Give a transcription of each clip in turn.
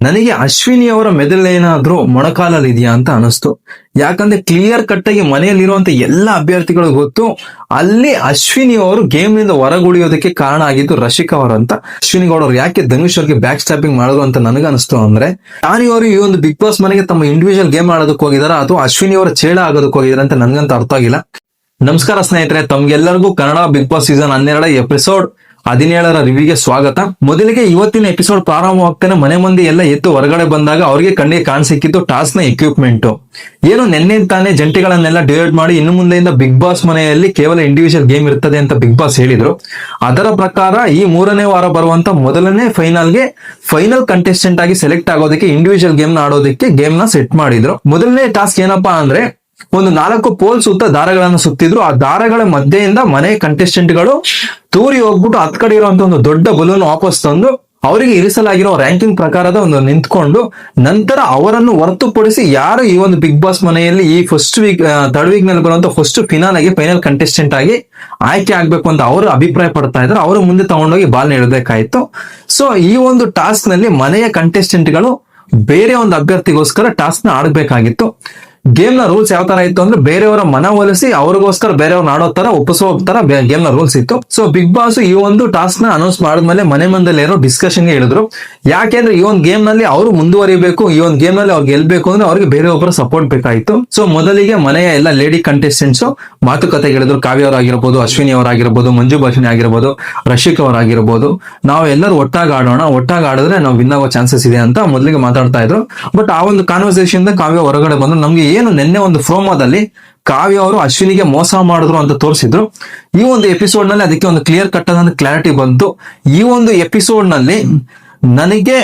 ನನಗೆ ಅಶ್ವಿನಿ ಅವರ ಮೆದುಳೇನಾದ್ರೂ ಮೊಣಕಾಲಲ್ಲಿ ಇದೆಯಾ ಅಂತ ಅನಿಸ್ತು ಯಾಕಂದ್ರೆ ಕ್ಲಿಯರ್ ಕಟ್ ಆಗಿ ಮನೆಯಲ್ಲಿರುವಂತ ಎಲ್ಲ ಅಭ್ಯರ್ಥಿಗಳು ಗೊತ್ತು, ಅಲ್ಲಿ ಅಶ್ವಿನಿ ಅವರು ಗೇಮ್ನಿಂದ ಹೊರಗುಳಿಯೋದಕ್ಕೆ ಕಾರಣ ಆಗಿದ್ದು ರಶಿಕ್ ಅವರು ಅಂತ. ಅಶ್ವಿನಿ ಗೌಡ ಅವ್ರು ಯಾಕೆ ಧನುಷ್ ಅವ್ರಿಗೆ ಬ್ಯಾಕ್ ಸ್ಟಾಪಿಂಗ್ ಮಾಡೋದು ಅಂತ ನನಗನ್ನಿಸ್ತು ಅಂದ್ರೆ ಟಾನಿ ಅವರು ಈ ಒಂದು ಬಿಗ್ ಬಾಸ್ ಮನೆಗೆ ತಮ್ಮ ಇಂಡಿವಿಜುವಲ್ ಗೇಮ್ ಆಡೋದಕ್ಕೆ ಹೋಗಿದಾರ ಅಥವಾ ಅಶ್ವಿನಿ ಅವರ ಚೇಳ ಆಗೋದಕ್ಕೆ ಹೋಗಿದಾರೆ ಅಂತ ನನ್ಗಂತ ಅರ್ಥ ಆಗಿಲ್ಲ. ನಮಸ್ಕಾರ ಸ್ನೇಹಿತರೆ, ತಮ್ಗೆಲ್ಲರಿಗೂ ಕನ್ನಡ ಬಿಗ್ ಬಾಸ್ ಸೀಸನ್ ಹನ್ನೆರಡ ಎಪಿಸೋಡ್ ಹದಿನೇಳರ ರಿವಿಗೆ ಸ್ವಾಗತ. ಮೊದಲಿಗೆ ಇವತ್ತಿನ ಎಪಿಸೋಡ್ ಪ್ರಾರಂಭವಾಗ್ತಾನೆ, ಮನೆ ಮಂದಿ ಎಲ್ಲ ಎತ್ತು ಹೊರಗಡೆ ಬಂದಾಗ ಅವರಿಗೆ ಕಣ್ಣಿಗೆ ಕಾಣಿಸಿಕ್ಕಿದ್ದು ಟಾಸ್ನ ಎಕ್ವಿಪ್ಮೆಂಟ್ ಏನು ನೆನ್ನೆ ತಾನೇ ಜಂಟಿಗಳನ್ನೆಲ್ಲ ಡಿವೈಡ್ ಮಾಡಿ ಇನ್ನು ಮುಂದೆಯಿಂದ ಬಿಗ್ ಬಾಸ್ ಮನೆಯಲ್ಲಿ ಕೇವಲ ಇಂಡಿವಿಜುವಲ್ ಗೇಮ್ ಇರ್ತದೆ ಅಂತ ಬಿಗ್ ಬಾಸ್ ಹೇಳಿದ್ರು. ಅದರ ಪ್ರಕಾರ ಈ ಮೂರನೇ ವಾರ ಬರುವಂತ ಮೊದಲನೇ ಫೈನಲ್ಗೆ ಫೈನಲ್ ಕಂಟೆಸ್ಟೆಂಟ್ ಆಗಿ ಸೆಲೆಕ್ಟ್ ಆಗೋದಕ್ಕೆ ಇಂಡಿವಿಜುವಲ್ ಗೇಮ್ನ ಆಡೋದಕ್ಕೆ ಗೇಮ್ನ ಸೆಟ್ ಮಾಡಿದ್ರು. ಮೊದಲನೇ ಟಾಸ್ಕ್ ಏನಪ್ಪಾ ಅಂದ್ರೆ ಒಂದು ನಾಲ್ಕು ಪೋಲ್ ಸುತ್ತ ದಾರಗಳನ್ನು ಸುತ್ತಿದ್ರು. ಆ ದಾರಗಳ ಮಧ್ಯೆಯಿಂದ ಮನೆ ಕಂಟೆಸ್ಟೆಂಟ್ಗಳು ತೂರಿ ಹೋಗ್ಬಿಟ್ಟು ಹತ್ ಕಡೆ ಇರುವಂತ ಒಂದು ದೊಡ್ಡ ಬಲೂನ್ ವಾಪಸ್ ತಂದು ಅವರಿಗೆ ಇರಿಸಲಾಗಿರೋ ರ್ಯಾಂಕಿಂಗ್ ಪ್ರಕಾರದ ಒಂದು ನಿಂತ್ಕೊಂಡು ನಂತರ ಅವರನ್ನು ಹೊರತುಪಡಿಸಿ ಯಾರು ಈ ಒಂದು ಬಿಗ್ ಬಾಸ್ ಮನೆಯಲ್ಲಿ ಈ ಫಸ್ಟ್ ವೀಕ್ ಥರ್ಡ್ ವೀಕ್ನಲ್ಲಿ ಬರುವಂತ ಫಸ್ಟ್ ಫಿನಾಲ್ ಆಗಿ ಫೈನಲ್ ಕಂಟೆಸ್ಟೆಂಟ್ ಆಗಿ ಆಯ್ಕೆ ಆಗ್ಬೇಕು ಅಂತ ಅವರು ಅಭಿಪ್ರಾಯ ಪಡ್ತಾ ಇದ್ರು. ಅವರು ಮುಂದೆ ತಗೊಂಡೋಗಿ ಬಾಲ್ ನೀಡಬೇಕಾಯ್ತು. ಸೊ ಈ ಒಂದು ಟಾಸ್ಕ್ನಲ್ಲಿ ಮನೆಯ ಕಂಟೆಸ್ಟೆಂಟ್ಗಳು ಬೇರೆ ಒಂದು ಅಭ್ಯರ್ಥಿಗೋಸ್ಕರ ಟಾಸ್ಕ್ನ ಆಡ್ಬೇಕಾಗಿತ್ತು. ಗೇಮ್ನ ರೂಲ್ಸ್ ಯಾವ ತರ ಇತ್ತು ಅಂದ್ರೆ ಬೇರೆಯವರ ಮನವೊಲಿಸಿ ಅವ್ರಿಗೋಸ್ಕರ ಬೇರೆಯವ್ರನ್ನ ಆಡೋ ತರ, ಒಪ್ಪಿಸೋ ತರ ಗೇಮ್ನ ರೂಲ್ಸ್ ಇತ್ತು. ಸೊ ಬಿಗ್ ಬಾಸ್ ಈ ಒಂದು ಟಾಸ್ಕ್ನ ಅನೌನ್ಸ್ ಮಾಡಿದ್ಮೇಲೆ ಮನೆ ಮಂದಲ್ಲಿ ಏನೋ ಡಿಸ್ಕಷನ್ ಹೇಳಿದ್ರು. ಯಾಕೆಂದ್ರೆ ಈ ಒಂದು ಗೇಮ್ನಲ್ಲಿ ಅವರು ಮುಂದುವರಿಬೇಕು, ಈ ಒಂದು ಗೇಮ್ನಲ್ಲಿ ಅವ್ರು ಗೆಲ್ಬೇಕು ಅಂದ್ರೆ ಅವ್ರಿಗೆ ಬೇರೆ ಒಬ್ಬರ ಸಪೋರ್ಟ್ ಬೇಕಾಯಿತು. ಸೊ ಮೊದಲಿಗೆ ಮನೆಯ ಎಲ್ಲ ಲೇಡಿ ಕಂಟೆಸ್ಟೆಂಟ್ಸ್ ಮಾತುಕತೆ ಹೇಳಿದ್ರು. ಕಾವ್ಯ ಅವರಾಗಿರ್ಬೋದು, ಅಶ್ವಿನಿ ಅವರಾಗಿರ್ಬೋದು, ಮಂಜು ಭಾಷಣಿ ಆಗಿರ್ಬೋದು, ರಶಿಕ್ ಅವರಾಗಿರ್ಬೋದು. ನಾವು ಎಲ್ಲರೂ ಒಟ್ಟಾಗಿ ಆಡೋಣ, ಒಟ್ಟಾಗಿ ಆಡಿದ್ರೆ ನಾವು ವಿನ್ ಆಗೋ ಚಾನ್ಸಸ್ ಇದೆ ಅಂತ ಮೊದಲಿಗೆ ಮಾತಾಡ್ತಾ ಇದ್ರು. ಬಟ್ ಆ ಒಂದು ಕಾನ್ವರ್ಸೇಷನ್ ಕಾವ್ಯ ಹೊರಗಡೆ ಬಂದು ನಮ್ಗೆ ಏನು ನಿನ್ನೆ ಒಂದು ಫ್ರೋಮೋದಲ್ಲಿ ಕಾವ್ಯ ಅವರು ಅಶ್ವಿನಿಗೆ ಮೋಸ ಮಾಡಿದ್ರು ಅಂತ ತೋರಿಸಿದ್ರು. ಈ ಒಂದು ಎಪಿಸೋಡ್ನಲ್ಲಿ ಅದಕ್ಕೆ ಒಂದು ಕ್ಲಿಯರ್ ಕಟ್ ಆದ ಕ್ಲಾರಿಟಿ ಬಂತು. ಈ ಒಂದು ಎಪಿಸೋಡ್ನಲ್ಲಿ ನನಗೆ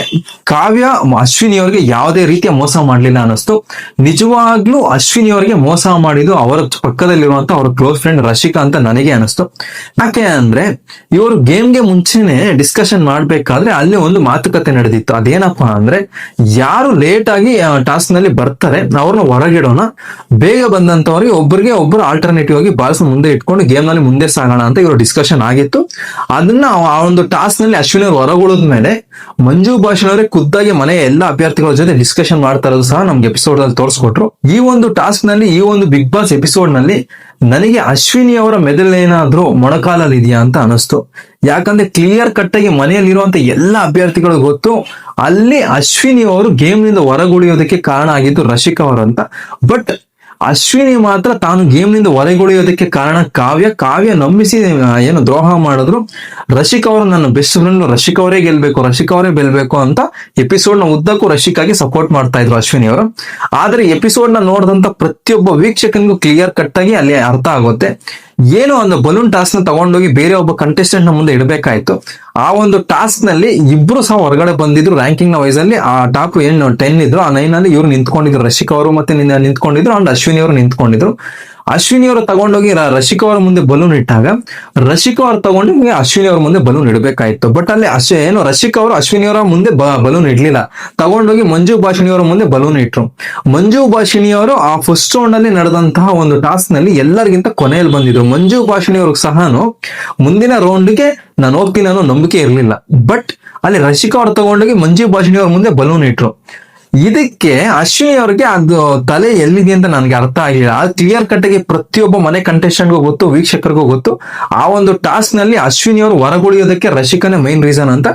ಕಾವ್ಯ ಅಶ್ವಿನಿ ಅವರಿಗೆ ಯಾವುದೇ ರೀತಿಯ ಮೋಸ ಮಾಡಲಿಲ್ಲ ಅನ್ನಿಸ್ತು. ನಿಜವಾಗ್ಲೂ ಅಶ್ವಿನಿ ಅವರಿಗೆ ಮೋಸ ಮಾಡಿದ್ದು ಅವರ ಪಕ್ಕದಲ್ಲಿರುವಂತ ಅವರ ಕ್ಲೋಸ್ ಫ್ರೆಂಡ್ ರಶಿಕಾ ಅಂತ ನನಗೆ ಅನಿಸ್ತು ಯಾಕೆ ಅಂದ್ರೆ ಇವರು ಗೇಮ್ಗೆ ಮುಂಚೆನೆ ಡಿಸ್ಕಷನ್ ಮಾಡ್ಬೇಕಾದ್ರೆ ಅಲ್ಲಿ ಒಂದು ಮಾತುಕತೆ ನಡೆದಿತ್ತು. ಅದೇನಪ್ಪಾ ಅಂದ್ರೆ ಯಾರು ಲೇಟ್ ಆಗಿ ಟಾಸ್ಕ್ನಲ್ಲಿ ಬರ್ತಾರೆ, ಅವ್ರನ್ನ ಹೊರಗಿಡೋಣ, ಬೇಗ ಬಂದಂತವ್ರಿಗೆ ಒಬ್ಬರಿಗೆ ಒಬ್ಬರು ಆಲ್ಟರ್ನೇಟಿವ್ ಆಗಿ ಬಾಲ್ಸ್ ಮುಂದೆ ಇಟ್ಕೊಂಡು ಗೇಮ್ನಲ್ಲಿ ಮುಂದೆ ಸಾಗೋಣ ಅಂತ ಇವರು ಡಿಸ್ಕಷನ್ ಆಗಿತ್ತು. ಅದನ್ನ ಆ ಒಂದು ಟಾಸ್ಕ್ನಲ್ಲಿ ಅಶ್ವಿನಿ ಅವರು ಹೊರಗುಳಿದ ಮೇಲೆ ಮಂಜು ಭಾಷಣ ಅವರೇ ಖುದ್ದಾಗಿ ಮನೆಯ ಎಲ್ಲ ಅಭ್ಯರ್ಥಿಗಳ ಜೊತೆ ಡಿಸ್ಕಷನ್ ಮಾಡ್ತಾ ಇರೋದು ಸಹ ನಮ್ಗೆ ಎಪಿಸೋಡ್ ಅಲ್ಲಿ ತೋರಿಸ್ಕೊಟ್ರು. ಈ ಒಂದು ಟಾಸ್ಕ್ನಲ್ಲಿ, ಈ ಒಂದು ಬಿಗ್ ಬಾಸ್ ಎಪಿಸೋಡ್ನಲ್ಲಿ ನನಗೆ ಅಶ್ವಿನಿ ಅವರ ಮೆದುಳೇನಾದ್ರೂ ಮೊಣಕಾಲಲ್ಲಿ ಇದೆಯಾ ಅಂತ ಅನಿಸ್ತು ಯಾಕಂದ್ರೆ ಕ್ಲಿಯರ್ ಕಟ್ ಆಗಿ ಮನೆಯಲ್ಲಿರುವಂತ ಎಲ್ಲ ಅಭ್ಯರ್ಥಿಗಳು ಗೊತ್ತು, ಅಲ್ಲಿ ಅಶ್ವಿನಿ ಅವರು ಗೇಮ್ನಿಂದ ಹೊರಗುಳಿಯೋದಕ್ಕೆ ಕಾರಣ ಆಗಿದ್ದು ರಶಿಕ್ ಅವರು ಅಂತ. ಬಟ್ ಅಶ್ವಿನಿ ಮಾತ್ರ ತಾನು ಗೇಮ್ನಿಂದ ಹೊರಗುಳಿಯೋದಕ್ಕೆ ಕಾರಣ ಕಾವ್ಯ. ಕಾವ್ಯ ನಂಬಿಸಿ ಏನು ದ್ರೋಹ ಮಾಡಿದ್ರು. ರಶಿಕ್ ಅವರು ನನ್ನ ಬೆಸ್ಟ್ ಫ್ರೆಂಡ್ ರಶಿಕ್ ಅವರೇ ಗೆಲ್ಬೇಕು, ರಶಿಕ್ ಅವರೇ ಗೆಲ್ಬೇಕು ಅಂತ ಎಪಿಸೋಡ್ನ ಉದ್ದಕ್ಕೂ ರಶಿಕಾಗಿ ಸಪೋರ್ಟ್ ಮಾಡ್ತಾ ಇದ್ರು ಅಶ್ವಿನಿ ಅವರು. ಆದ್ರೆ ಎಪಿಸೋಡ್ನ ನೋಡಿದಂತ ಪ್ರತಿಯೊಬ್ಬ ವೀಕ್ಷಕನಿಗೂ ಕ್ಲಿಯರ್ ಕಟ್ ಆಗಿ ಅಲ್ಲಿ ಅರ್ಥ ಆಗುತ್ತೆ. ಏನು ಒಂದು ಬಲೂನ್ ಟಾಸ್ಕ್ನ ತಗೊಂಡೋಗಿ ಬೇರೆ ಒಬ್ಬ ಕಂಟೆಸ್ಟೆಂಟ್ನ ಮುಂದೆ ಇಡಬೇಕಾಯ್ತು. ಆ ಒಂದು ಟಾಸ್ಕ್ನಲ್ಲಿ ಇಬ್ರು ಸಹ ಹೊರಗಡೆ ಬಂದಿದ್ರು ರ್ಯಾಂಕಿಂಗ್ನ ವೈಸ್ ಅಲ್ಲಿ. ಆ ಟಾಪ್ ಏನು ಟೆನ್ ಇದ್ರು. ಆ ನೈನ್ ಅಲ್ಲಿ ಇವ್ರು ನಿಂತ್ಕೊಂಡಿದ್ರು. ರಶಿಕ್ ಅವರು ಮತ್ತೆ ನಿನ್ನ ನಿಂತ್ಕೊಂಡಿದ್ರು. ಅಂಡ್ ಅಶ್ವಿನಿ ಅವರು ನಿಂತ್ಕೊಂಡಿದ್ರು. ಅಶ್ವಿನಿ ಅವರು ತಗೊಂಡೋಗಿ ರಶಿಕಾ ಅವರ ಮುಂದೆ ಬಲೂನ್ ಇಟ್ಟಾಗ, ರಶಿಕಾ ಅವ್ರು ತಗೊಂಡು ಅಶ್ವಿನಿ ಅವರ ಮುಂದೆ ಬಲೂನ್ ಇಡಬೇಕಾಯ್ತು. ಬಟ್ ಅಲ್ಲಿ ಅಶ್ವ ಏನು, ರಶಿಕಾ ಅವರು ಅಶ್ವಿನಿ ಅವರ ಮುಂದೆ ಬಲೂನ್ ಇಡ್ಲಿಲ್ಲ. ತಗೊಂಡೋಗಿ ಮಂಜು ಭಾಷಿಣಿ ಅವರ ಮುಂದೆ ಬಲೂನ್ ಇಟ್ರು. ಮಂಜು ಭಾಷಿಣಿ ಅವರು ಆ ಫಸ್ಟ್ ರೌಂಡ್ ಅಲ್ಲಿ ನಡೆದಂತಹ ಒಂದು ಟಾಸ್ಕ್ನಲ್ಲಿ ಎಲ್ಲರಿಗಿಂತ ಕೊನೆಯಲ್ಲಿ ಬಂದಿದ್ರು. ಮಂಜು ಭಾಷಿಣಿ ಅವ್ರಿಗೆ ಸಹನು ಮುಂದಿನ ರೌಂಡ್ಗೆ ನಾನು ಹೋಗ್ತೀನಿ ಅನ್ನೋ ನಂಬಿಕೆ ಇರಲಿಲ್ಲ. ಬಟ್ ಅಲ್ಲಿ ರಶಿಕಾ ಅವ್ರು ತಗೊಂಡೋಗಿ ಮಂಜು ಭಾಷಿಣಿ ಅವ್ರ ಮುಂದೆ ಬಲೂನ್ ಇಟ್ರು. ಇದಕ್ಕೆ ಅಶ್ವಿನಿ ಅವ್ರಿಗೆ ಅದು ತಲೆ ಎಲ್ಲಿದೆ ಅಂತ ನನಗೆ ಅರ್ಥ ಆಗಿಲ್ಲ ಅದು ಕ್ಲಿಯರ್ ಕಟ್ ಆಗಿ ಪ್ರತಿಯೊಬ್ಬ ಮನೆ ಕಂಟೆಸ್ಟೆಂಟ್ಗೂ ಗೊತ್ತು, ವೀಕ್ಷಕರಿಗೂ ಗೊತ್ತು. ಆ ಒಂದು ಟಾಸ್ಕ್ನಲ್ಲಿ ಅಶ್ವಿನಿ ಅವರು ಹೊರಗುಳಿಯೋದಕ್ಕೆ ರಶಿಕನೇ ಮೈನ್ ರೀಸನ್ ಅಂತ.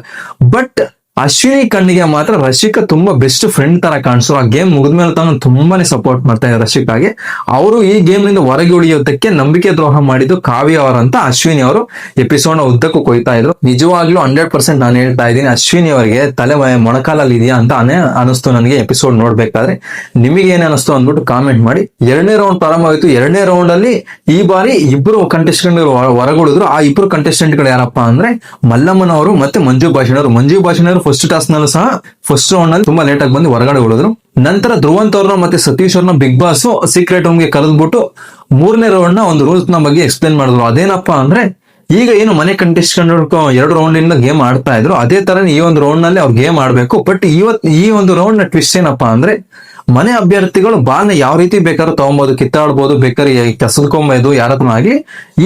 ಬಟ್ ಅಶ್ವಿನಿ ಕಣ್ಣಿಗೆ ಮಾತ್ರ ರಶಿಕಾ ತುಂಬಾ ಬೆಸ್ಟ್ ಫ್ರೆಂಡ್ ತರ ಕಾಣಿಸು. ಆ ಗೇಮ್ ಮುಗಿದ್ಮೇಲೆ ತಾನು ತುಂಬಾನೇ ಸಪೋರ್ಟ್ ಮಾಡ್ತಾ ಇದ್ದಾರೆ ರಶಿಕಾಗೆ ಅವರು ಈ ಗೇಮ್ನಿಂದ ಹೊರಗೆ ಉಳಿಯೋದಕ್ಕೆ ನಂಬಿಕೆ ದ್ರೋಹ ಮಾಡಿದ್ದು ಕಾವ್ಯ ಅವರಂತ ಅಶ್ವಿನಿ ಅವರು ಎಪಿಸೋಡ್ ಉದ್ದಕ್ಕೂ ಕೊಯ್ತಾ ಇದ್ರು. ನಿಜವಾಗ್ಲೂ ಹಂಡ್ರೆಡ್ ಪರ್ಸೆಂಟ್ ನಾನು ಹೇಳ್ತಾ ಇದ್ದೀನಿ, ಅಶ್ವಿನಿ ಅವರಿಗೆ ತಲೆ ಮೊಣಕಾಲಲ್ಲಿ ಇದೆಯಾ ಅಂತ ಅನೇ, ಅನಿಸ್ತು ನನಗೆ ಎಪಿಸೋಡ್ ನೋಡ್ಬೇಕಾದ್ರೆ. ನಿಮಗೆ ಏನ್ ಅನಿಸ್ತು ಅಂದ್ಬಿಟ್ಟು ಕಾಮೆಂಟ್ ಮಾಡಿ. ಎರಡನೇ ರೌಂಡ್ ಪ್ರಾರಂಭವಾಯಿತು. ಎರಡನೇ ರೌಂಡ್ ಅಲ್ಲಿ ಈ ಬಾರಿ ಇಬ್ರು ಕಂಟೆಸ್ಟೆಂಟ್ ಹೊರಗುಳಿದ್ರು. ಆ ಇಬ್ರು ಕಂಟೆಸ್ಟೆಂಟ್ಗಳು ಯಾರಪ್ಪ ಅಂದ್ರೆ ಮಲ್ಲಮ್ಮನವರು ಮತ್ತೆ ಮಂಜು ಭಾಷಣರು. ಮಂಜು ಭಾಷಣರು ಫಸ್ಟ್ ಟಾಸ್ಕ್ ನಲ್ಲೂ ಸಹ ಫಸ್ಟ್ ರೌಂಡ್ನಲ್ಲಿ ತುಂಬಾ ಲೇಟ್ ಆಗಿ ಬಂದು ಹೊರಗಡೆ ಉಳಿದ್ರು ನಂತರ ಧ್ರುವಂತ್ ಅವ್ರನ್ನ ಮತ್ತೆ ಸತೀಶ್ ಅವ್ರನ್ನ ಬಿಗ್ ಬಾಸ್ ಸೀಕ್ರೆಟ್ ರೂಮ್ಗೆ ಕರೆದ್ಬಿಟ್ಟು ಮೂರನೇ ರೌಂಡ್ನ ಒಂದು ರೂಲ್ಸ್ನ ಬಗ್ಗೆ ಎಕ್ಸ್ಪ್ಲೇನ್ ಮಾಡಿದ್ರು. ಅದೇನಪ್ಪಾ ಅಂದ್ರೆ ಈಗ ಏನು ಮನೆ ಕಂಟೆಸ್ಟೆಂಟ್ ಎರಡು ರೌಂಡ್ ಇಂದ ಗೇಮ್ ಆಡ್ತಾ ಇದ್ರು, ಅದೇ ತರ ಈ ಒಂದು ರೌಂಡ್ನಲ್ಲಿ ಅವ್ರು ಗೇಮ್ ಆಡ್ಬೇಕು. ಬಟ್ ಇವತ್ ಈ ಒಂದು ರೌಂಡ್ನ ಟ್ವಿಸ್ಟ್ ಏನಪ್ಪಾ ಅಂದ್ರೆ ಮನೆ ಅಭ್ಯರ್ಥಿಗಳು ಬಾಲ್ನ ಯಾವ ರೀತಿ ಬೇಕಾದ್ರೂ ತಗೊಂಬೋದು, ಕಿತ್ತಾಡ್ಬೋದು, ಬೇಕಾದ್ರೆ ಕಸದ್ಕೊಂಬೋದು, ಯಾರತ್ರ ಆಗಿ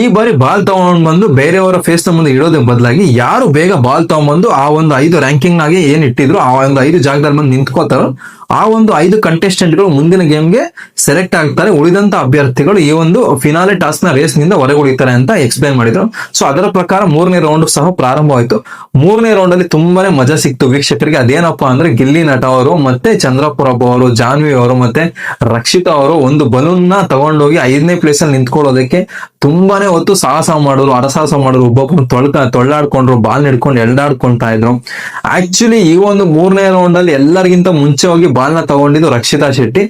ಈ ಬಾರಿ ಬಾಲ್ ತಗೊಂಡ್ ಬಂದು ಬೇರೆಯವರ ಫೇಸ್ನ ಮುಂದೆ ಬದಲಾಗಿ ಯಾರು ಬೇಗ ಬಾಲ್ ತಗೊಂಬಂದು ಆ ಒಂದು ಐದು ರ್ಯಾಂಕಿಂಗ್ ನಾಗೆ ಏನ್ ಇಟ್ಟಿದ್ರು, ಆ ಒಂದು ಐದು ಜಾಗದಲ್ಲಿ ಬಂದು ನಿಂತ್ಕೋತಾರೋ ಆ ಒಂದು ಐದು ಕಂಟೆಸ್ಟೆಂಟ್ಗಳು ಮುಂದಿನ ಗೇಮ್ಗೆ ಸೆಲೆಕ್ಟ್ ಆಗ್ತಾರೆ. ಉಳಿದಂತ ಅಭ್ಯರ್ಥಿಗಳು ಈ ಒಂದು ಫಿನಾಲೆ ಟಾಸ್ಕ್ನ ರೇಸ್ನಿಂದ ಹೊರಗುಳಿತಾರೆ ಅಂತ ಎಕ್ಸ್ಪ್ಲೈನ್ ಮಾಡಿದ್ರು. ಸೊ ಅದರ ಪ್ರಕಾರ ಮೂರನೇ ರೌಂಡ್ ಸಹ ಪ್ರಾರಂಭವಾಯಿತು. ಮೂರನೇ ರೌಂಡ್ ಅಲ್ಲಿ ತುಂಬಾನೇ ಮಜಾ ಸಿಕ್ತು. ವೀಕ್ಷಕರಿಗೆ ಅದೇನಪ್ಪಾ ಅಂದ್ರೆ ಗಿಲ್ಲಿ ನಟ ಅವರು ಮತ್ತೆ ಚಂದ್ರಪುರಪ್ಪ ಅವರು ಜಾನ್ವಿ ಅವರು ಮತ್ತೆ ರಕ್ಷಿತಾ ಅವರು ಒಂದು ಬಲೂನ್ನ ತಗೊಂಡೋಗಿ ಐದನೇ ಪ್ಲೇಸ್ ಅಲ್ಲಿ ನಿಂತ್ಕೊಳ್ಳೋದಕ್ಕೆ ತುಂಬಾನೇ ಹೊತ್ತು ಸಾಹಸ ಮಾಡಿದ್ರು ಅರಸಾಹಸ ಮಾಡಿದ್ರು. ಒಬ್ಬೊಬ್ಬರು ತೊಳ್ಕ, ತೊಳ್ಳಾಡ್ಕೊಂಡ್ರು, ಬಾಲ್ ಹಿಡ್ಕೊಂಡು ಎಳ್ದಾಡ್ಕೊಂತಾ ಇದ್ರು. ಆಕ್ಚುಲಿ ಈ ಒಂದು ಮೂರನೇ ರೌಂಡ್ ಅಲ್ಲಿ ಎಲ್ಲರಿಗಿಂತ ಮುಂಚೆ ಹೋಗಿ ಬಾಲ್ನ ತಗೊಂಡಿದ್ದು ರಕ್ಷಿತಾ ಶೆಟ್ಟಿ.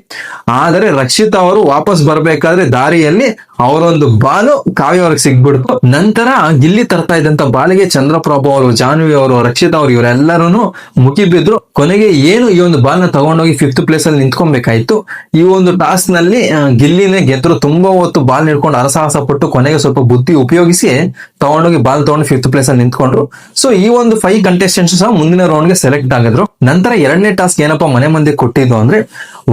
ಆದರೆ ರಕ್ಷಿತಾ ಅವರು ವಾಪಸ್ ಬರ್ಬೇಕಾದ್ರೆ ದಾರಿಯಲ್ಲಿ ಅವರೊಂದು ಬಾಲು ಕಾವ್ಯ ಅವ್ರಿಗೆ ಸಿಗ್ಬಿಡ್ತು. ನಂತರ ಗಿಲ್ಲಿ ತರ್ತಾ ಇದ್ದಂತ ಬಾಲಿಗೆ ಚಂದ್ರಪ್ರಭು ಅವರು, ಜಾನ್ವಿ ಅವರು, ರಕ್ಷಿತಾ ಅವರು ಇವರೆಲ್ಲರೂ ಮುಗಿಬಿದ್ರು. ಕೊನೆಗೆ ಏನು ಈ ಒಂದು ಬಾಲ್ನ ತಗೊಂಡೋಗಿ ಫಿಫ್ತ್ ಪ್ಲೇಸ್ ಅಲ್ಲಿ ನಿಂತ್ಕೊಬೇಕಾಯ್ತು. ಈ ಒಂದು ಟಾಸ್ನಲ್ಲಿ ಗಿಲ್ಲಿನೇ ಗೆದ್ರು. ತುಂಬಾ ಹೊತ್ತು ಬಾಲ್ ಹಿಡ್ಕೊಂಡು ಅರಸಾಹಸ ಪಟ್ಟು ಕೊನೆಗೆ ಸ್ವಲ್ಪ ಬುದ್ಧಿ ಉಪಯೋಗಿಸಿ ತಗೊಂಡೋಗಿ ಬಾಲ್ ತಗೊಂಡು ಫಿಫ್ತ್ ಪ್ಲೇಸ್ ಅಲ್ಲಿ ನಿಂತ್ಕೊಂಡ್ರು. ಸೊ ಈ ಒಂದು ಫೈವ್ ಕಂಟೆಸ್ಟೆಂಟ್ಸ್ ಸಹ ಮುಂದಿನ ರೌಂಡ್ಗೆ ಸೆಲೆಕ್ಟ್ ಆಗಿದ್ರು. ನಂತರ ಎರಡನೇ ಟಾಸ್ಕ್ ಏನಪ್ಪಾ ಮನೆ ಮಂದಿ ಕೊಟ್ಟಿದ್ದು ಅಂದ್ರೆ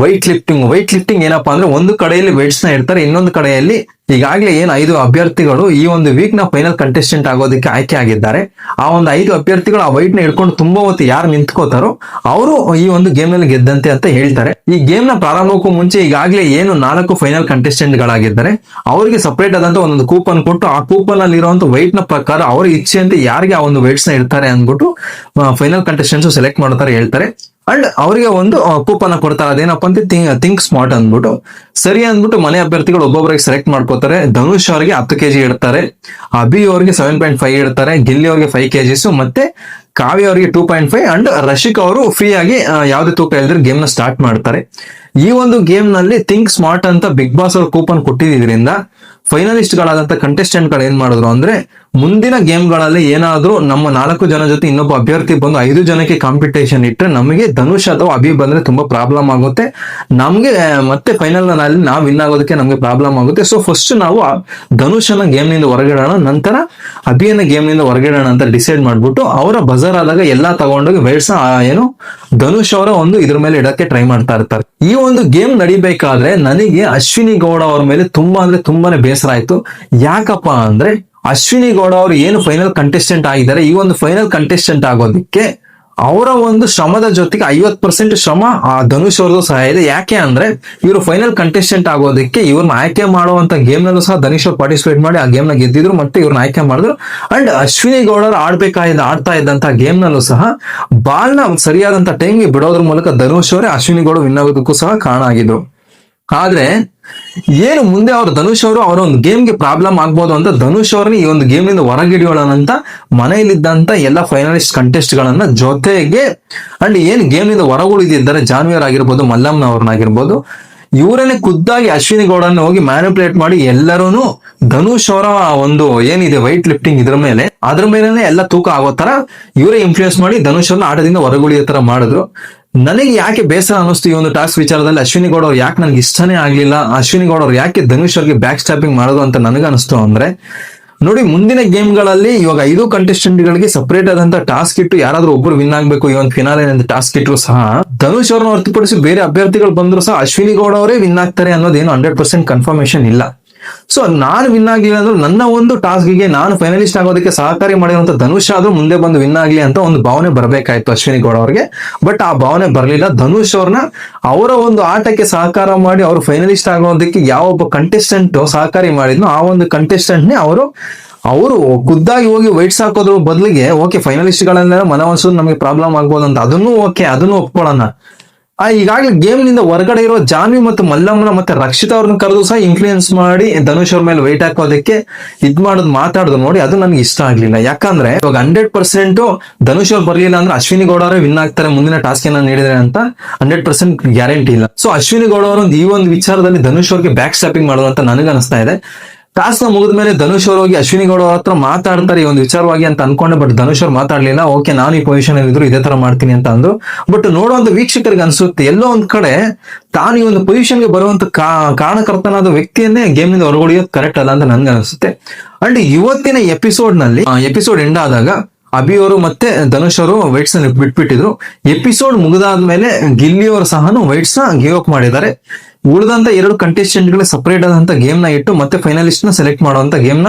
ವೈಟ್ ಲಿಫ್ಟಿಂಗ್ ವೈಟ್ ಲಿಫ್ಟಿಂಗ್ ಏನಪ್ಪಾ ಅಂದ್ರೆ ಒಂದು ಕಡೆಯಲ್ಲಿ weights ನ ಇರ್ತಾರೆ ಇನ್ನೊಂದು ಕಡೆಯಲ್ಲಿ ಈಗಾಗಲೇ ಏನು ಐದು ಅಭ್ಯರ್ಥಿಗಳು ಈ ಒಂದು ವೀಕ್ನ ಫೈನಲ್ ಕಂಟೆಸ್ಟೆಂಟ್ ಆಗೋದಕ್ಕೆ ಆಯ್ಕೆ ಆಗಿದ್ದಾರೆ. ಆ ಒಂದು ಐದು ಅಭ್ಯರ್ಥಿಗಳು ಆ ವೈಟ್ನ ಹಿಡ್ಕೊಂಡು ತುಂಬಾ ಹೊತ್ತು ಯಾರು ನಿಂತ್ಕೋತಾರೋ ಅವರು ಈ ಒಂದು ಗೇಮ್ನಲ್ಲಿ ಗೆದ್ದಂತೆ ಅಂತ ಹೇಳ್ತಾರೆ. ಈ ಗೇಮ್ನ ಪ್ರಾರಂಭಕ್ಕೂ ಮುಂಚೆ ಈಗಾಗಲೇ ಏನು ನಾಲ್ಕು ಫೈನಲ್ ಕಂಟೆಸ್ಟೆಂಟ್ ಗಳಾಗಿದ್ದಾರೆ. ಅವರಿಗೆ ಸಪರೇಟ್ ಆದಂತ ಒಂದೊಂದು ಕೂಪನ್ ಕೊಟ್ಟು ಆ ಕೂಪನ್ ಅಲ್ಲಿ ಇರುವಂತ ವೈಟ್ನ ಪ್ರಕಾರ ಅವ್ರ ಇಚ್ಛೆಯಂತೆ ಯಾರಿಗೆ ಆ ಒಂದು ವೈಟ್ಸ್ನ ಇಡ್ತಾರೆ ಅಂದ್ಬಿಟ್ಟು ಫೈನಲ್ ಕಂಟೆಸ್ಟೆಂಟ್ಸ್ ಸೆಲೆಕ್ಟ್ ಮಾಡ್ತಾರೆ, ಹೇಳ್ತಾರೆ. ಅಂಡ್ ಅವರಿಗೆ ಒಂದು ಕೂಪನ್ ಕೊಡ್ತಾರೆ. ಅದೇನಪ್ಪ ಅಂತ ಥಿಂಕ್ ಸ್ಮಾರ್ಟ್ ಅಂದ್ಬಿಟ್ಟು. ಸರಿ ಅಂದ್ಬಿಟ್ಟು ಮನೆ ಅಭ್ಯರ್ಥಿಗಳು ಒಬ್ಬೊಬ್ಬರಿಗೆ ಸೆಲೆಕ್ಟ್ ಮಾಡ್ಕೋತಾರೆ. ಧನುಷ್ ಅವರಿಗೆ ಹತ್ತು ಕೆಜಿ ಇಡ್ತಾರೆ. ಅಭಿ ಅವರಿಗೆ ಸೆವೆನ್ ಪಾಯಿಂಟ್ ಫೈವ್ ಇಡ್ತಾರೆ. ಗಿಲ್ಲಿ ಅವರಿಗೆ ಫೈವ್ ಕೆಜಿಸ್ ಮತ್ತೆ ಕಾವ್ಯ ಅವರಿಗೆ two point five and Rashik ಅವರು ಫ್ರೀ ಆಗಿ ಯಾವುದೇ ತೂಕ ಇಲ್ದ್ರೆ ಗೇಮ್ನ ಸ್ಟಾರ್ಟ್ ಮಾಡ್ತಾರೆ. ಈ ಒಂದು ಗೇಮ್ನಲ್ಲಿ ಥಿಂಕ್ ಸ್ಮಾರ್ಟ್ ಅಂತ ಬಿಗ್ ಬಾಸ್ ಅವರು ಕೂಪನ್ ಕೊಟ್ಟಿದ್ರಿಂದ ಫೈನಲಿಸ್ಟ್ ಗಳಾದಂತ ಕಂಟೆಸ್ಟೆಂಟ್ಗಳು ಏನ್ ಮಾಡಿದ್ರು ಅಂದ್ರೆ ಮುಂದಿನ ಗೇಮ್ಗಳಲ್ಲಿ ಏನಾದ್ರೂ ನಮ್ಮ ನಾಲ್ಕು ಜನ ಜೊತೆ ಇನ್ನೊಬ್ಬ ಅಭ್ಯರ್ಥಿ ಬಂದು ಐದು ಜನಕ್ಕೆ ಕಾಂಪಿಟೇಷನ್ ಇಟ್ಟರೆ ನಮಗೆ ಧನುಷ್ ಅಥವಾ ಅಭಿ ಬಂದ್ರೆ ತುಂಬಾ ಪ್ರಾಬ್ಲಮ್ ಆಗುತ್ತೆ. ನಮ್ಗೆ ಮತ್ತೆ ಫೈನಲ್ನಲ್ಲಿ ನಾವು ವಿನ್ ಆಗೋದಕ್ಕೆ ನಮ್ಗೆ ಪ್ರಾಬ್ಲಮ್ ಆಗುತ್ತೆ. ಸೊ ಫಸ್ಟ್ ನಾವು ಧನುಷನ ಗೇಮ್ನಿಂದ ಹೊರಗಿಡೋಣ. ನಂತರ ಅಭಿಯನ್ನ ಗೇಮ್ನಿಂದ ಹೊರಗಿಡೋಣ ಅಂತ ಡಿಸೈಡ್ ಮಾಡ್ಬಿಟ್ಟು ಅವರ ಬಜಾರ್ ಆದಾಗ ಎಲ್ಲಾ ತಗೊಂಡೋಗಿ ವೇಡ್ಸ್ ಏನು, ಧನುಷ್ ಅವರ ಒಂದು ಇದ್ರ ಮೇಲೆ ಇಡಕ್ಕೆ ಟ್ರೈ ಮಾಡ್ತಾ ಇರ್ತಾರೆ. ಈ ಒಂದು ಗೇಮ್ ನಡಿಬೇಕಾದ್ರೆ ನನಗೆ ಅಶ್ವಿನಿ ಗೌಡ ಅವ್ರ ಮೇಲೆ ತುಂಬಾ ಅಂದ್ರೆ ತುಂಬಾನೇ ಬೇಸರ ಆಯ್ತು. ಯಾಕಪ್ಪ ಅಂದ್ರೆ ಅಶ್ವಿನಿ ಗೌಡ ಅವರು ಏನು ಫೈನಲ್ ಕಂಟೆಸ್ಟೆಂಟ್ ಆಗಿದ್ದಾರೆ, ಈ ಒಂದು ಫೈನಲ್ ಕಂಟೆಸ್ಟೆಂಟ್ ಆಗೋದಕ್ಕೆ ಅವರ ಒಂದು ಶ್ರಮದ ಜೊತೆಗೆ ಐವತ್ ಪರ್ಸೆಂಟ್ ಶ್ರಮ ಆ ಧನುಷ್ ಅವ್ರದ್ದು ಸಹ ಇದೆ. ಯಾಕೆ ಅಂದ್ರೆ ಇವರು ಫೈನಲ್ ಕಂಟೆಸ್ಟೆಂಟ್ ಆಗೋದಕ್ಕೆ ಇವ್ರನ್ನ ಆಯ್ಕೆ ಮಾಡುವಂತ ಗೇಮ್ ನಲ್ಲೂ ಸಹ ಧನುಷ್ ಅವ್ರು ಪಾರ್ಟಿಸಿಪೇಟ್ ಮಾಡಿ ಆ ಗೇಮ್ನ ಗೆದ್ದಿದ್ರು ಮತ್ತೆ ಇವ್ರನ್ನ ಆಯ್ಕೆ ಮಾಡಿದ್ರು. ಅಂಡ್ ಅಶ್ವಿನಿ ಗೌಡರು ಆಡ್ಬೇಕಾದ ಆಡ್ತಾ ಇದ್ದಂತ ಗೇಮ್ ನಲ್ಲೂ ಸಹ ಬಾಲ್ನ ಸರಿಯಾದಂತ ಟೈಮ್ಗೆ ಬಿಡೋದ್ರ ಮೂಲಕ ಧನುಷ್ ಅವರೇ ಅಶ್ವಿನಿ ಗೌಡ ವಿನ್ ಆಗೋದಕ್ಕೂ ಸಹ ಕಾರಣ ಆಗಿದ್ರು. ಆದ್ರೆ ಏನು ಮುಂದೆ ಅವರು ಧನುಷ್ ಅವರು ಅವರ ಒಂದು ಗೇಮ್ಗೆ ಪ್ರಾಬ್ಲಮ್ ಆಗ್ಬೋದು ಅಂತ ಧನುಷ್ ಅವ್ರನ್ನ ಈ ಒಂದು ಗೇಮ್ನಿಂದ ಹೊರಗಿಡಿಯೋಣ ಅಂತ ಮನೆಯಲ್ಲಿದ್ದಂತ ಎಲ್ಲ ಫೈನಲಿಸ್ಟ್ ಕಂಟೆಸ್ಟ್ ಗಳನ್ನ ಜೊತೆಗೆ ಅಂಡ್ ಏನ್ ಗೇಮ್ನಿಂದ ಹೊರಗುಳಿದಿದ್ದಾರೆ ಜಾನ್ವಿಯರ್ ಆಗಿರ್ಬೋದು, ಮಲ್ಲಮ್ಮನ ಅವ್ರನ್ನಾಗಿರ್ಬೋದು, ಇವರನ್ನೇ ಖುದ್ದಾಗಿ ಅಶ್ವಿನಿ ಗೌಡನ ಹೋಗಿ ಮ್ಯಾನಿಪುಲೇಟ್ ಮಾಡಿ ಎಲ್ಲರೂ ಧನುಷ್ ಅವರ ಒಂದು ಏನಿದೆ ವೈಟ್ ಲಿಫ್ಟಿಂಗ್ ಇದ್ರ ಮೇಲೆ, ಅದ್ರ ಮೇಲೆನೆ ಎಲ್ಲ ತೂಕ ಆಗೋ ತರ ಇವರೇ ಇನ್ಫ್ಲೂಯೆನ್ಸ್ ಮಾಡಿ ಧನುಷ್ ಅವ್ರನ್ನ ಆಟದಿಂದ ಹೊರಗುಳಿಯೋ ತರ ಮಾಡಿದ್ರು. ನನಗೆ ಯಾಕೆ ಬೇಸರ ಅನ್ನಿಸ್ತು ಈ ಒಂದು ಟಾಸ್ಕ್ ವಿಚಾರದಲ್ಲಿ? ಅಶ್ವಿನಿ ಗೌಡ ಅವ್ರು ಯಾಕೆ ನನಗೆ ಇಷ್ಟನೇ ಆಗ್ಲಿಲ್ಲ? ಅಶ್ವಿನಿ ಗೌಡ ಅವ್ರು ಯಾಕೆ ಧನುಷ್ ಅವ್ರಿಗೆ ಬ್ಯಾಕ್ ಸ್ಟಾಪಿಂಗ್ ಮಾಡೋದು ಅಂತ ನನಗನ್ನಿಸ್ತು ಅಂದ್ರೆ, ನೋಡಿ ಮುಂದಿನ ಗೇಮ್ಗಳಲ್ಲಿ ಇವಾಗ ಐದು ಕಂಟೆಸ್ಟೆಂಟ್ ಗಳಿಗೆ ಸಪರೇಟ್ ಆದಂತ ಟಾಸ್ಕ್ ಇಟ್ಟು ಯಾರಾದ್ರೂ ಒಬ್ರು ವಿನ್ ಆಗ್ಬೇಕು ಈ ಒಂದು ಫಿನಾಲೆ ಟಾಸ್ಕ್ ಇಟ್ಟರು ಸಹ, ಧನುಷ್ ಅವ್ರನ್ನ ಹೊರತುಪಡಿಸಿ ಬೇರೆ ಅಭ್ಯರ್ಥಿಗಳು ಬಂದ್ರು ಸಹ ಅಶ್ವಿನಿ ಗೌಡ ಅವರೇ ವಿನ್ ಆಗ್ತಾರೆ ಅನ್ನೋದೇನು ಹಂಡ್ರೆಡ್ ಪರ್ಸೆಂಟ್ ಕನ್ಫರ್ಮೇಶನ್ ಇಲ್ಲ. ಸೊ ನಾನು ವಿನ್ ಆಗಿಲ್ಲ ಅಂದ್ರೆ ನನ್ನ ಒಂದು ಟಾಸ್ಕ್ಗೆ ನಾನು ಫೈನಲಿಸ್ಟ್ ಆಗೋದಕ್ಕೆ ಸಹಕಾರಿ ಮಾಡಿರುವಂತ ಧನುಷ್ ಆದ್ರೂ ಮುಂದೆ ಬಂದು ವಿನ್ ಆಗ್ಲಿ ಅಂತ ಒಂದು ಭಾವನೆ ಬರಬೇಕಾಯ್ತು ಅಶ್ವಿನಿ ಗೌಡ ಅವ್ರಿಗೆ. ಬಟ್ ಆ ಭಾವನೆ ಬರಲಿಲ್ಲ. ಧನುಷ್ ಅವ್ರನ್ನ ಅವರ ಒಂದು ಆಟಕ್ಕೆ ಸಹಕಾರ ಮಾಡಿ ಅವರು ಫೈನಲಿಸ್ಟ್ ಆಗೋದಕ್ಕೆ ಯಾವೊಬ್ಬ ಕಂಟೆಸ್ಟೆಂಟ್ ಸಹಕಾರಿ ಮಾಡಿದ್ನೋ ಆ ಒಂದು ಕಂಟೆಸ್ಟೆಂಟ್ನೇ ಅವರು ಅವರು ಖುದ್ದಾಗಿ ಹೋಗಿ ವೈಟ್ಸ್ ಹಾಕೋದ್ರ ಬದಲಿಗೆ ಓಕೆ ಫೈನಲಿಸ್ಟ್ ಗಳನ್ನ ನಮಗೆ ಪ್ರಾಬ್ಲಮ್ ಆಗ್ಬೋದು ಅಂತ, ಅದನ್ನು ಓಕೆ ಅದನ್ನು ಒಪ್ಕೊಳ್ಳೋಣ. ಆ, ಈಗಾಗಲೇ ಗೇಮ್ನಿಂದ ಹೊರಗಡೆ ಇರೋ ಜಾನ್ವಿ ಮತ್ತು ಮಲ್ಲಮ್ಮನ ಮತ್ತೆ ರಕ್ಷಿತಾ ಅವ್ರನ್ನ ಕರೆದು ಸಹ ಇನ್ಫ್ಲೂಯೆನ್ಸ್ ಮಾಡಿ ಧನುಷ್ ಅವ್ರ ಮೇಲೆ ವೈಟ್ ಹಾಕೋದಕ್ಕೆ ಇದ್ ಮಾಡೋದು ಮಾತಾಡೋದು ನೋಡಿ, ಅದು ನನಗೆ ಇಷ್ಟ ಆಗ್ಲಿಲ್ಲ. ಯಾಕಂದ್ರೆ ಇವಾಗ ಹಂಡ್ರೆಡ್ ಪರ್ಸೆಂಟ್ ಧನುಷ್ ಅವ್ರು ಬರಲಿಲ್ಲ ಅಂದ್ರೆ ಅಶ್ವಿನಿ ಗೌಡ ಅವರೇ ವಿನ್ ಆಗ್ತಾರೆ, ಮುಂದಿನ ಟಾಸ್ಕ್ ಏನ ನೀಡಿದ್ರೆ ಅಂತ ಹಂಡ್ರೆಡ್ ಪರ್ಸೆಂಟ್ ಗ್ಯಾರಂಟಿ ಇಲ್ಲ. ಸೊ ಅಶ್ವಿನಿ ಗೌಡ ಅವರು ಈ ಒಂದು ವಿಚಾರದಲ್ಲಿ ಧನುಷ್ ಅವ್ರಿಗೆ ಬ್ಯಾಕ್ ಸ್ಟಾಪಿಂಗ್ ಮಾಡೋದು ಅಂತ ನನಗೆ ಅನಿಸ್ತಾ ಇದೆ. ಟಾಸ್ಕ್ ಮುಗಿದ ಮೇಲೆ ಧನುಷ್ ಅವರು ಹೋಗಿ ಅಶ್ವಿನಿ ಗೌಡ ಅವ್ರ ಹತ್ರ ಮಾತಾಡ್ತಾರೆ ಈ ಒಂದು ವಿಚಾರವಾಗಿ ಅಂತ ಅನ್ಕೊಂಡೆ ಬಟ್ ಧನುಷ್ ಅವ್ರು ಮಾತಾಡ್ಲಿಲ್ಲ. ಓಕೆ ನಾನು ಈ ಪೊಸಿಷನ್ ಅಲ್ಲಿ ಇದ್ರು ಇದೇ ತರ ಮಾಡ್ತೀನಿ ಅಂತ ಅಂದ್ರು ಬಟ್ ನೋಡುವಂತ ವೀಕ್ಷಕರಿಗೆ ಅನ್ಸುತ್ತೆ, ಎಲ್ಲೋ ಒಂದ್ ಕಡೆ ತಾನು ಈ ಒಂದು ಪೊಸಿಷನ್ಗೆ ಬರುವಂತ ಕಾರಣಕರ್ತನಾದ ವ್ಯಕ್ತಿಯನ್ನೇ ಗೇಮ್ನಿಂದ ಹೊರಗೊಳಿಯೋದು ಕರೆಕ್ಟ್ ಅಲ್ಲ ಅಂತ ನನ್ಗೆ ಅನಿಸುತ್ತೆ. ಅಂಡ್ ಇವತ್ತಿನ ಎಪಿಸೋಡ್ನಲ್ಲಿ ಎಪಿಸೋಡ್ ಎಂಡ್ ಆದಾಗ ಅಭಿ ಅವರು ಮತ್ತೆ ಧನುಷ್ ಅವರು ವೈಟ್ಸ್ ಬಿಟ್ಬಿಟ್ಟಿದ್ರು. ಎಪಿಸೋಡ್ ಮುಗಿದಾದ್ಮೇಲೆ ಗಿಲ್ಲಿ ಅವರು ಸಹ ವೈಟ್ಸ್ನ ಗಿವ್ ಅಪ್ ಮಾಡಿದ್ದಾರೆ. ಉಳಿದಂತ ಎರಡು ಕಂಟೆಸ್ಟೆಂಟ್ ಗಳಿಗೆ ಸಪರೇಟ್ ಆದಂತ ಗೇಮ್ನ ಇಟ್ಟು ಮತ್ತೆ ಫೈನಲಿಸ್ಟ್ನ ಸೆಲೆಕ್ಟ್ ಮಾಡುವಂತ ಗೇಮ್ನ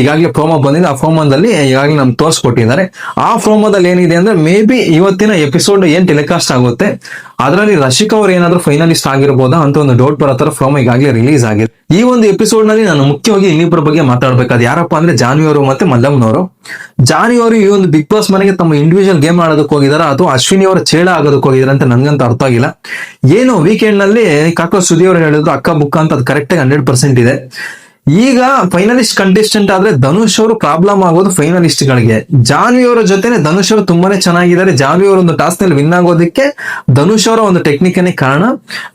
ಈಗಾಗಲೇ ಪ್ರೋಮೋ ಬಂದಿದೆ. ಆ ಪ್ರೋಮೋದಲ್ಲಿ ಈಗಾಗಲೇ ನಮ್ಗೆ ತೋರಿಸ್ಕೊಟ್ಟಿದ್ದಾರೆ. ಆ ಪ್ರೋಮೋದಲ್ಲಿ ಏನಿದೆ ಅಂದ್ರೆ ಮೇ ಬಿ ಇವತ್ತಿನ ಎಪಿಸೋಡ್ ಏನ್ ಟೆಲಿಕಾಸ್ಟ್ ಆಗುತ್ತೆ? ಅದರಲ್ಲಿ ರಶಿಕಾ ಅವ್ರು ಏನಾದ್ರು ಫೈನಲಿಸ್ಟ್ ಆಗಿರ್ಬೋದಾ ಅಂತ ಒಂದು ಡೌಟ್ ಬರತ್ತರ ಫ್ರಮ್ ಈಗಾಗಲೇ ರಿಲೀಸ್ ಆಗಿದೆ ಈ ಒಂದು ಎಪಿಸೋಡ್ನಲ್ಲಿ ನಾನು ಮುಖ್ಯವಾಗಿ ಇನ್ನಿಬ್ಬರ ಬಗ್ಗೆ ಮಾತಾಡ್ಬೇಕಾದ್ ಯಾರಪ್ಪ ಅಂದ್ರೆ ಜಾನ್ವಿ ಅವರು ಮತ್ತೆ ಮಲ್ಲಮ್ಮನವರು ಜಾನಿ ಅವರು ಈ ಒಂದು ಬಿಗ್ ಬಾಸ್ ಮನೆಗೆ ತಮ್ಮ ಇಂಡಿವಿಜುವಲ್ ಗೇಮ್ ಆಡೋದಕ್ಕೆ ಹೋಗಿದಾರ ಅಥವಾ ಅಶ್ವಿನಿ ಅವರ ಚೇಳ ಆಗೋದಕ್ಕೆ ಹೋಗಿದಾರೆ ಅಂತ ನನ್ಗಂತ ಅರ್ಥ ಆಗಿಲ್ಲ. ಏನು ವೀಕೆಂಡ್ನಲ್ಲಿ ಕಾಕೋ ಸುದಿ ಅವರು ಹೇಳಿದ್ರು, ಅಕ್ಕ ಬುಕ್ಕ ಅಂತ ಅದು ಕರೆಕ್ಟ್ ಆಗಿ ಹಂಡ್ರೆಡ್ ಪರ್ಸೆಂಟ್ ಇದೆ. ಈಗ ಫೈನಲಿಸ್ಟ್ ಕಂಟೆಸ್ಟೆಂಟ್ ಆದ್ರೆ ಧನುಷ್ ಅವರು ಪ್ರಾಬ್ಲಮ್ ಆಗೋದು ಫೈನಲಿಸ್ಟ್ ಗಳಿಗೆ. ಜಾನ್ವಿ ಅವರ ಜೊತೆನೆ ಧನುಷ್ ಅವರು ತುಂಬಾನೇ ಚೆನ್ನಾಗಿದ್ದಾರೆ. ಜಾನ್ವಿ ಅವರ ಒಂದು ಟಾಸ್ಕ್ನಲ್ಲಿ ವಿನ್ ಆಗೋದಕ್ಕೆ ಧನುಷ್ ಅವರ ಒಂದು ಟೆಕ್ನಿಕ್ ಅನ್ನೇ ಕಾರಣ.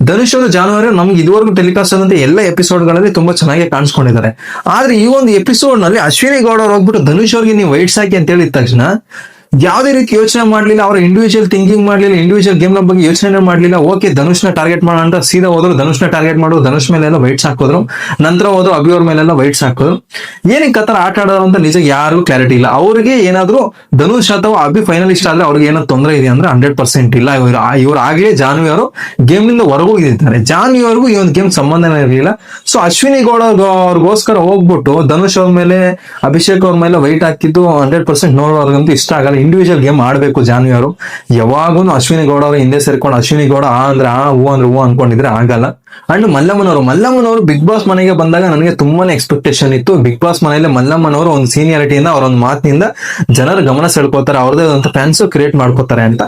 ಧನುಷ್ ಅವರು ಜಾನ್ವಿ ನಮ್ಗೆ ಇದುವರೆಗೂ ಟೆಲಿಕಾಸ್ಟ್ ಆದಂತ ಎಲ್ಲ ಎಪಿಸೋಡ್ಗಳಲ್ಲಿ ತುಂಬಾ ಚೆನ್ನಾಗಿ ಕಾಣಿಸ್ಕೊಂಡಿದ್ದಾರೆ. ಆದ್ರೆ ಈ ಒಂದು ಎಪಿಸೋಡ್ನಲ್ಲಿ ಅಶ್ವಿನಿ ಗೌಡ ಅವ್ರು ಹೋಗ್ಬಿಟ್ಟು ಧನುಷ್ ಅವ್ರಿಗೆ ನೀವು ವೈಟ್ಸ್ ಹಾಕಿ ಅಂತ ಹೇಳಿದ ತಕ್ಷಣ ಯಾವುದೇ ರೀತಿ ಯೋಚನೆ ಮಾಡ್ಲಿಲ್ಲ, ಅವರ ಇಂಡಿವಿಜುವಲ್ ಥಿಂಕಿಂಗ್ ಮಾಡ್ಲಿಲ್ಲ ಇಂಡಿವಿಜುವಲ್ ಗೇಮ್ನ ಬಗ್ಗೆ ಯೋಚನೆ ಮಾಡ್ಲಿಲ್ಲ, ಓಕೆ, ಧನುಷ್ನ ಟಾರ್ಗೆಟ್ ಮಾಡೋಣ ಅಂತ ಸೀದಾ ಹೋದ್ರು, ಧನುಷ್ನ ಟಾರ್ಗೆಟ್ ಮಾಡೋದು ಧನುಷ್ ಮೇಲೆ ಎಲ್ಲ ವೈಟ್ಸ್ ಹಾಕೋದ್ರು ನಂತರ ಹೋದ್ರು ಅಭಿ ಅವ್ರ ಮೇಲೆಲ್ಲ ವೈಟ್ಸ್ ಹಾಕೋದ್ರು ಏನಕ್ಕೆ ಆತರ ಆಟ ಆಡೋದು ಅಂತ ನಿಜ ಯಾರಿಗೂ ಕ್ಲಾರಿಟಿ ಇಲ್ಲ. ಅವ್ರಿಗೆ ಏನಾದ್ರು ಧನುಷ್ ಅಥವಾ ಅಭಿ ಫೈನಲಿಸ್ಟ್ ಆದ್ರೆ ಅವ್ರಿಗೆ ಏನೋ ತೊಂದರೆ ಇದೆ ಅಂದ್ರೆ ಹಂಡ್ರೆಡ್ ಪರ್ಸೆಂಟ್ ಇಲ್ಲ. ಇವರು ಇವ್ರು ಆಗ್ಲೇ ಜಾನ್ವಿ ಅವರು ಗೇಮ್ನಿಂದ ಹೊರಗೋಗಿದ್ದಾರೆ ಜಾನ್ವಿ ಅವ್ರಿಗೂ ಈ ಒಂದು ಗೇಮ್ ಸಂಬಂಧನೇ ಇರಲಿಲ್ಲ. ಸೊ ಅಶ್ವಿನಿ ಗೌಡ ಅವ್ರ್ಗೋ- ಅವ್ರಿಗೋಸ್ಕರ ಹೋಗ್ಬಿಟ್ಟು ಧನುಷ್ ಅವ್ರ ಮೇಲೆ, ಅಭಿಷೇಕ್ ಅವ್ರ ಮೇಲೆ ವೈಟ್ ಹಾಕಿದ್ದು ಹಂಡ್ರೆಡ್ ಪರ್ಸೆಂಟ್ ನೋಡೋರ್ಗಂತೂ ಇಷ್ಟ ಆಗಲ್ಲ. ಇಂಡಿವಿಜುವಲ್ ಗೇಮ್ ಆಡಬೇಕು ಜಾನ್ವಿ ಅವರು. ಯಾವಾಗೂ ಅಶ್ವಿನಿ ಗೌಡ ಅವರು ಹಿಂದೆ ಸೇರ್ಕೊಂಡು ಅಶ್ವಿನಿ ಗೌಡ ಆ ಅಂದ್ರೆ ಆ, ಹೂ ಅಂದ್ರೆ ಹೂ ಅನ್ಕೊಂಡಿದ್ರೆ ಆಗಲ್ಲ. ಅಂಡ್ ಮಲ್ಲಮ್ಮನವರು ಮಲ್ಲಮ್ಮನವರು ಬಿಗ್ ಬಾಸ್ ಮನೆಗೆ ಬಂದಾಗ ನನಗೆ ತುಂಬಾನೇ ಎಕ್ಸ್ಪೆಕ್ಟೇಷನ್ ಇತ್ತು. ಬಿಗ್ ಬಾಸ್ ಮನೆಯಲ್ಲಿ ಮಲ್ಲಮ್ಮನವರು ಒಂದು ಸೀನಿಯಾರಿಟಿಯಿಂದ ಅವರೊಂದು ಮಾತಿನಿಂದ ಜನರ ಗಮನ ಸೆಳ್ಕೋತಾರೆ ಅವ್ರದೇ ಆದಂತ ಫ್ಯಾನ್ಸ್ ಕ್ರಿಯೇಟ್ ಮಾಡ್ಕೋತಾರೆ ಅಂತ.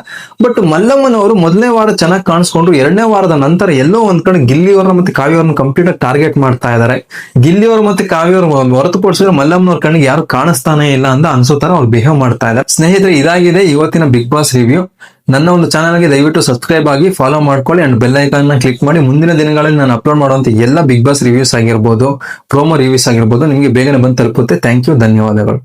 ಬಟ್ ಮಲ್ಲಮ್ಮನವರು ಮೊದಲನೇ ವಾರ ಚೆನ್ನಾಗಿ ಕಾಣಿಸ್ಕೊಂಡ್ರು ಎರಡನೇ ವಾರದ ನಂತರ ಎಲ್ಲೋ ಒಂದ್ ಕಡೆ ಅವ್ರನ್ನ ಮತ್ತೆ ಕಾವ್ಯವ್ರನ್ನ ಕಂಪ್ಲೀಟ್ ಆಗಿ ಟಾರ್ಗೆಟ್ ಮಾಡ್ತಾ ಇದ್ದಾರೆ ಗಿಲ್ಲಿ ಅವರು ಮತ್ತೆ ಕಾವ್ಯ ಅವರು ಹೊರತುಪಡಿಸಿದ್ರೆ ಮಲ್ಲಮ್ಮನವ್ರ ಕಣ್ಣಿಗೆ ಯಾರು ಕಾಣಿಸ್ತಾನೆ ಇಲ್ಲ ಅಂತ ಅನ್ಸೋ ತರ ಅವ್ರು ಬಿಹೇವ್ ಮಾಡ್ತಾ ಇದ್ದಾರೆ ಸ್ನೇಹಿತರೆ, ಇದಾಗಿದೆ ಇವತ್ತಿನ ಬಿಗ್ ಬಾಸ್ ರಿವ್ಯೂ ನನ್ನ ಒಂದು ಚಾನಲ್ಗೆ ದಯವಿಟ್ಟು ಸಬ್ಸ್ಕ್ರೈಬ್ ಆಗಿ ಫಾಲೋ ಮಾಡ್ಕೊಳ್ಳಿ ಅಂಡ್ ಬೆಲ್ ಐಕಾನ್ನ ಕ್ಲಿಕ್ ಮಾಡಿ. ಮುಂದಿನ ದಿನಗಳಲ್ಲಿ ನಾನು ಅಪ್ಲೋಡ್ ಮಾಡುವಂತ ಎಲ್ಲ ಬಿಗ್ ಬಾಸ್ ರಿವ್ಯೂಸ್ ಆಗಿರ್ಬೋದು ಪ್ರೋಮೋ ರಿವ್ಯೂಸ್ ಆಗಿರ್ಬೋದು, ನಿಮಗೆ ಬೇಗನೆ ಬಂದು ತಲುಪುತ್ತೆ. ಥ್ಯಾಂಕ್ ಯು ಧನ್ಯವಾದಗಳು.